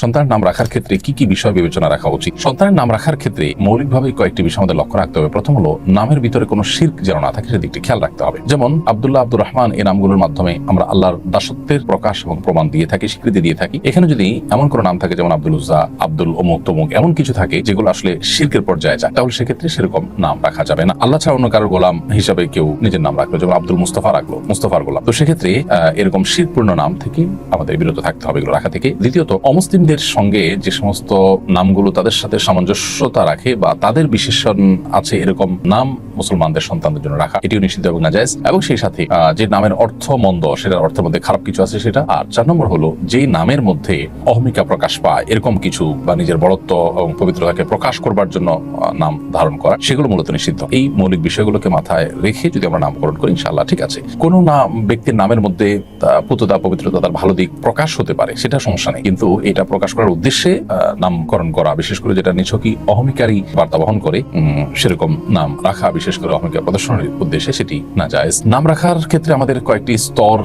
সন্তানের নাম রাখার ক্ষেত্রে কি কি বিষয় বিবেচনা রাখা উচিত? সন্তানের নাম রাখার ক্ষেত্রে মৌলিকভাবে কয়েকটি বিষয় আমাদের লক্ষ্য রাখতে হবে। প্রথম হলো, নামের ভিতরে কোনো শির্ক যেন না থাকে, সেদিকটি খেয়াল রাখতে হবে। যেমন, আবদুল্লাহ আব্দুর রহমান এই নামগুলোর মাধ্যমে আমরা আল্লাহর দাসত্বের প্রকাশ এবং প্রমাণ দিয়ে থাকি, স্বীকৃতি দিয়ে থাকি। এখানে যদি এমন কোনো নাম থাকে, যেমন আব্দুল উজ্জা, আব্দুল অমুক তমুক, এমন কিছু থাকে যেগুলো আসলে শির্কের পর্যায়ে যায়, তাহলে সেক্ষেত্রে সেরকম নাম রাখা যাবে না। আল্লাহ ছাড়া অন্য কারোর গোলাম হিসাবে কেউ নিজের নাম রাখল, যেমন আব্দুল মুস্তফা রাখল, মুস্তফার গোলাম। তো সেক্ষেত্রে এরকম শিরপূর্ণ নাম থেকে আমাদের বিরত থাকতে হবে, এগুলো রাখা থেকে। দ্বিতীয়ত অমুসলিমদের সঙ্গে যে সমস্ত নামগুলো তাদের সাথে সামঞ্জস্যতা রাখে বা তাদের বিশেষণ আছে এরকম নাম মুসলমানদের সন্তানদের জন্য রাখা, এটিও নিষিদ্ধ এবং নাজায়জ। এবং সেই সাথে যে নামের অর্থ মন্দ, সেটার অর্থের মধ্যে খারাপ কিছু আছে সেটা। আর চার নম্বর হলো, যেই নামের মধ্যে অহমিকা প্রকাশ পায়, এরকম কিছু বা নিজের বড়ত্ব এবং পবিত্রতাকে প্রকাশ করবার জন্য নাম ধারণ করা, সেগুলো মূলত নিষিদ্ধ। এই মৌলিক বিষয়গুলোকে মাথায় রেখে যদি আমরা নামকরণ করি, ইনশাআল্লাহ, ঠিক আছে। কোনো নাম, ব্যক্তির নামের মধ্যে পুততা, পবিত্রতা, তার ভালো দিক প্রকাশ হতে পারে, সেটা সমস্যা নেই। কিন্তু এটা প্রকাশ করার উদ্দেশ্যে নামকরণ করা, বিশেষ করে যেটা নিছকই অহমিকারী বার্তা বহন করে সেরকম নাম রাখা, বিশেষ করে অহমিকা প্রদর্শনের উদ্দেশ্যে সেটি না যায়। নাম রাখার ক্ষেত্রে আমাদের কয়েকটি স্তর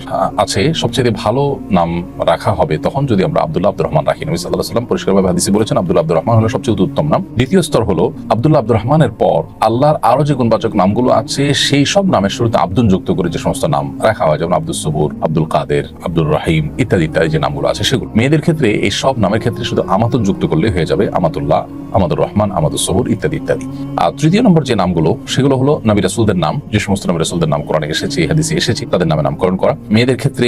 আছে। সবচেয়ে ভালো নাম রাখা হবে তখন যদি আমরা আব্দুল্লাহ আব্দুর রহমান রাখি। নবী সাল্লাহ সাল্লাম পরিষ্কারভাবে হাদিসে বলেছেন, আব্দুল্লাহ আব্দুর রহমান হলো সবচেয়ে উত্তম নাম। দ্বিতীয় স্তর হলো, আব্দুল্লাহ আব্দুর রহমানের পর আল্লাহর আরও যে গুণবাচক নামগুলো আছে, সেই সব নামের শুরুতে আব্দুল যুক্ত করে যে সমস্ত নাম রাখা হয়, যেমন আব্দুল সবুর, আব্দুল কাদের আব্দুল রাহিম ইত্যাদি ইত্যাদি যে নামগুলো আছে সেগুলো। মেয়েদের ক্ষেত্রে এই সব নামের ক্ষেত্রে শুধু আমাতুল যুক্ত করলে হয়ে যাবে, আমাতুল্লাহ, আমাদুর রহমান আমাদুর সবুর ইত্যাদি ইত্যাদি। আর তৃতীয় নম্বর যে নামগুলো, সেগুলো হলো নবী রাসুলদের নাম, যে সমস্ত নবী রাসুলদের নাম কোরআনে এসেছে হাদিসে এসেছে, তাদের নামে নামকরণ করা। মেয়েদের ক্ষেত্রে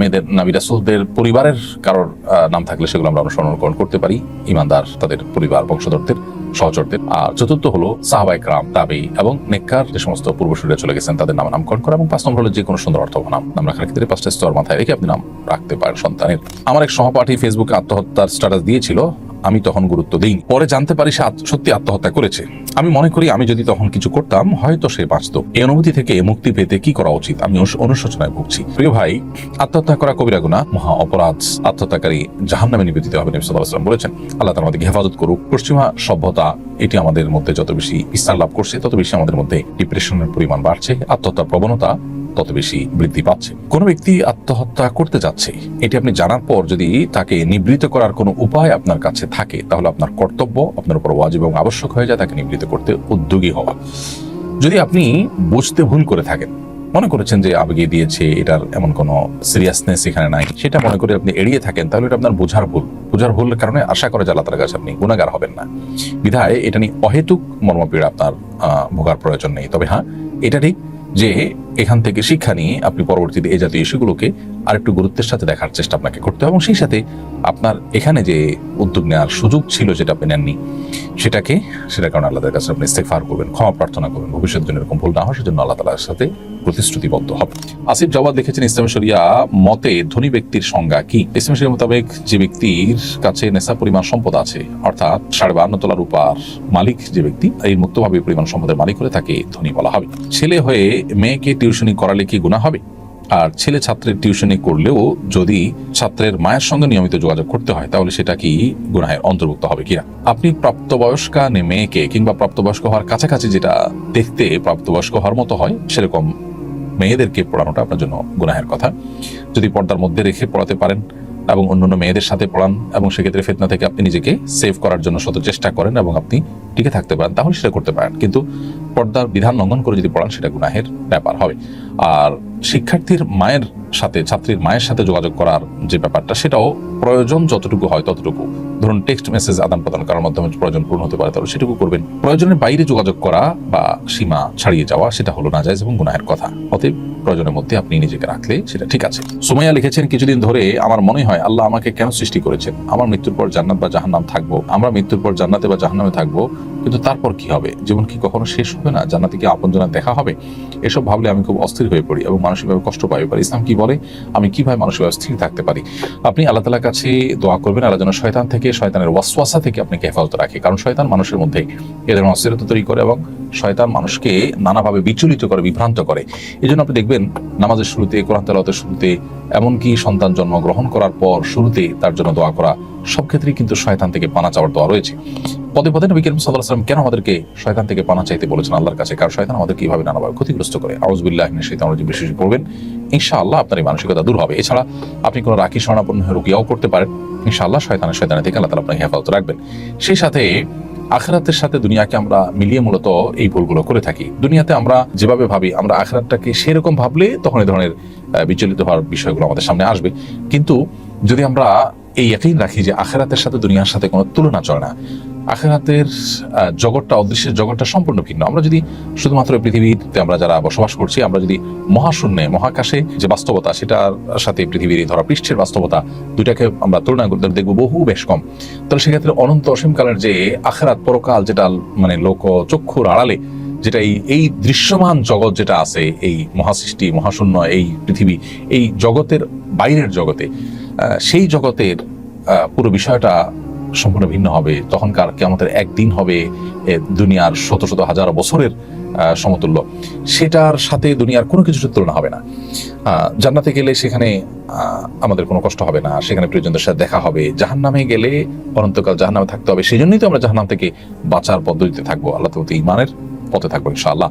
মেয়েদের, নবী রাসুলদের পরিবারের কারোর নাম থাকলে সেগুলো আমরা অনুসরণ করতে পারি। ইমানদার তাদের পরিবার, বংশধরদের, সহচরদের। আর চতুর্থ হলো সাহাবাই ক্রাম তাবি এবং নেককার, যে সমস্ত পূর্বসূরীরা চলে গেছেন, তাদের নাম নামকরণ করা এবং পাঁচ নম্বর হলো যে কোনো সুন্দর অর্থ নাম। নাম রাখার ক্ষেত্রে পাঁচটা স্তর মাথায় রেখে আপনি নাম রাখতে পারেন সন্তানের। আমার এক সহপাঠী ফেসবুকে আত্মহত্যার স্ট্যাটাস দিয়েছিল আমি তখন গুরুত্ব দিইনি পরে জানতে পারি সে সত্যি আত্মহত্যা করেছে। আমি মনে করি আমি যদি তখন কিছু করতাম, হয়তো সে বাঁচত। এই অনুভূতি থেকে মুক্তি পেতে কি করা উচিত? আমি অনুশোচনায় ভুগছি। প্রিয় ভাই, আত্মহত্যা করা কবিরা গুণা মহা অপরাধ। আত্মহত্যাকারী জাহান নামে নিবেদিত হবে, নবী সাল্লাল্লাহু বলেছেন। আল্লাহ তাআলা আমাদেরকে হেফাজত করুক। পশ্চিমা সভ্যতা, এটি আমাদের মধ্যে যত বেশি বিস্তার লাভ করছে, তত বেশি আমাদের মধ্যে ডিপ্রেশনের পরিমাণ বাড়ছে। আত্মহত্যার প্রবণতা তত বেশি বৃদ্ধি পাচ্ছে। কোনো ব্যক্তি আত্মহত্যা করতে যাচ্ছে। এটি আপনি জানার পর যদি তাকে নিবৃত করার কোনো উপায় আপনার কাছে থাকে, তাহলে আপনার কর্তব্য আপনার উপর ওয়াজিব এবং আবশ্যক হয়ে যায় তাকে নিবৃত করতে উদ্যোগী হওয়া। যদি আপনি বুঝতে ভুল করে থাকেন, মনে করেছেন যে আবেগে দিয়েছে, এটার এমন কোনো সিরিয়াসনেস এখানে নাই, সেটা মনে করে আপনি এড়িয়ে থাকেন, তাহলে এটা আপনার বোঝার ভুল। বোঝার ভুলের কারণে আশা করে যে কাছে আপনি গুণাগার হবেন না। বিধায় এটা নিয়ে অহেতুক মর্মপীড়া আপনার ভোগার প্রয়োজন নেই। তবে হ্যাঁ এটা ঠিক যে এখান থেকে শিক্ষা নিয়ে আপনি পরবর্তীতে এই জাতীয় ইস্যুগুলোকে আরেকটু গুরুত্বের সাথে দেখার চেষ্টা আপনাকে করতে হবে। এবং সেই সাথে আপনার এখানে যে উদ্যোগ নেওয়ার সুযোগ ছিল যেটা আপনি নেননি, সেটাকে, সেটার কারণে আল্লাহর কাছে আপনি ইস্তেগফার করবেন, ক্ষমা প্রার্থনা করবেন। ভবিষ্যৎ জন্য এরকম ভুল না হয় সেজন্য আল্লাহ তালার সাথে প্রতিশ্রুতিবদ্ধ হবে আসিফ জবাব দেখেছেন, ইসলাম শরিয়া মতে ধনী ব্যক্তির সংজ্ঞা কি? ইসলাম শরিয়া মোতাবেক যে ব্যক্তির কাছে নেশা পরিমাণ সম্পদ আছে, অর্থাৎ সাড়ে বান্ন তলা রূপার মালিক যে ব্যক্তি, এই মুক্তভাবে পরিমাণ সম্পদের মালিক হলে তাকে ধনী বলা হবে। ছেলে হয়ে মেয়েকে টিউশনি করালে কি গুণা হবে? আর ছেলে ছাত্রের টিউশনি করলেও যদি ছাত্রের মায়ের সঙ্গে নিয়মিত যোগাযোগ করতে হয়, তাহলে সেটা কি গুনাহের অন্তর্ভুক্ত হবে কিনা? আপনি প্রাপ্তবয়স্কা মেয়েকে কিংবা প্রাপ্তবয়স্ক হওয়ার কাছাকাছি যেটা দেখতে প্রাপ্তবয়স্ক হওয়ার মতো হয়, সেরকম মেয়েদেরকে পড়ানোটা আপনার জন্য গুনাহের কথা। যদি পর্দার মধ্যে রেখে পড়াতে পারেন এবং অন্যান্য মেয়েদের সাথে পড়ান এবং সেক্ষেত্রে ফেতনা থেকে আপনি নিজেকে সেভ করার জন্য শত চেষ্টা করেন এবং আপনি টিকে থাকতে পারেন, তাহলে সেটা করতে পারেন। কিন্তু পর্দার বিধান লঙ্ঘন করে যদি পড়ান, সেটা গুনাহের ব্যাপার হবে। আর শিক্ষার্থীর মায়ের সাথে, ছাত্রীর মায়ের সাথে যোগাযোগ করার যে ব্যাপারটা, সেটাও প্রয়োজন যতটুকু হয় ততটুকু। ধরুন টেক্সট মেসেজ আদান প্রদান করার মাধ্যমে প্রয়োজন পূর্ণ হতে পারে, তাহলে সেটুকু করবেন। প্রয়োজনের বাইরে যোগাযোগ করা বা সীমা ছাড়িয়ে যাওয়া, সেটা হলো না যায় এবং গুনাহের কথা। অতএব প্রয়োজনের মধ্যে আপনি নিজেকে রাখলে সেটা ঠিক আছে। সুমাইয়া লিখেছেন, কিছুদিন ধরে আমার মনে হয় আল্লাহ আমাকে কেন সৃষ্টি করেছেন? আমার মৃত্যুর পর জান্নাত বা জাহান্নাম থাকব। আমরা মৃত্যুর পর জান্নাতে বা জাহান্নামে থাকব, কিন্তু তারপর কি হবে? জীবন কি কখনো শেষ হবে না? জান্নাতে কি আপন জান্নাত দেখা হবে? এসব ভাবলে আমি খুব অস্থির হয়ে পড়ি এবং মানসিকভাবে কষ্ট পাই। পারি ইসলাম কি বলে? আমি কীভাবে মানসিকভাবে স্থির থাকতে পারি? আপনি আল্লাহ তালার কাছে দোয়া করবেন, আল্লাহ যেন শয়তান থেকে, শয়তানের ওয়াসওয়াসা থেকে আপনাকে হেফাজত রাখে। কারণ শয়তান মানুষের মধ্যে এদের অস্থিরতা তৈরি করে এবং শয়তান মানুষকে নানাভাবে বিচলিত করে, বিভ্রান্ত করে। এই জন্য আপনি দেখবেন, নামাজের শুরুতে, কোরআন তেলাওয়াতের শুরুতে, এমনকি সন্তান জন্ম গ্রহণ করার পর শুরুতে তার জন্য দোয়া করা, সব ক্ষেত্রেই কিন্তু শয়তান থেকে পানা চাওয়ার দোয়া রয়েছে। পদে পদে নবী করিম সাল্লাহ সাল্লাম কেন আমাদেরকে শয়তান থেকে পানা চাইতে বলেছেন আল্লাহর কাছে? কারণ শয়তান আমাদেরকে এইভাবে নানাভাবে ক্ষতিগ্রস্ত করে। আউজবিল্লাহ শৈতান রাজিম। বিশেষ পড়বেন। ইনশাআল্লাহ আপনার এই মানসিকতা দূর হবে। এছাড়া আপনি কোনো রাখি স্বর্ণাপন্ন রুকিয়াও করতে পারেন। ইনশাআল্লাহ শয়তানের শয়তানের থেকে আল্লাহ তালা আপনাকে হেফাজত রাখবেন। সেই সাথে আখরাতের সাথে দুনিয়াকে আমরা মিলিয়ে মূলত এই ভুলগুলো করে থাকি। দুনিয়াতে আমরা যেভাবে ভাবি, আমরা আখরাতটাকে সেরকম ভাবলে তখন এই ধরনের বিচলিত হওয়ার বিষয়গুলো আমাদের সামনে আসবে। কিন্তু যদি আমরা এই একই রাখি যে আখেরাতের সাথে দুনিয়ার সাথে কোনো তুলনা চলে না আখেরাতের জগৎটা, অদৃশ্যের জগৎটা সম্পূর্ণ ভিন্ন। আমরা যদি শুধুমাত্র পৃথিবীতে আমরা যারা বসবাস করছি, আমরা যদি মহাশূন্যে, মহাকাশে যে বাস্তবতা, সেটার সাথে পৃথিবীর ধরা পৃষ্ঠের বাস্তবতা দুইটাকে আমরা তুলনা করতে দেখব বহু বেশ কম। তাহলে সেক্ষেত্রে অনন্ত অসীমকালের যে আখেরাত পরকাল, যেটা মানে লোক চক্ষুর আড়ালে, যেটা এই এই দৃশ্যমান জগৎ যেটা আছে, এই মহাসৃষ্টি, মহাশূন্য, এই পৃথিবী, এই জগতের বাইরের জগতে সেই জগতের পুরো বিষয়টা সম্পূর্ণ ভিন্ন হবে। তখনকার কেমতের একদিন হবে দুনিয়ার শত শত হাজার বছরের সমতুল্য। সেটার সাথে দুনিয়ার কোনো কিছুর তুলনা হবে না। জান্নাতে গেলে সেখানে আমাদের কোনো কষ্ট হবে না। সেখানে প্রিয়জনদের সাথে দেখা হবে। জাহান নামে গেলে অনন্তকাল জাহান নামে থাকতে হবে। সেই জন্যই তো আমরা জাহান্নাম থেকে বাঁচার পদ্ধতিতে থাকব। আল্লাহ তো ইমানের পথে থাকব ইনশাআল্লাহ।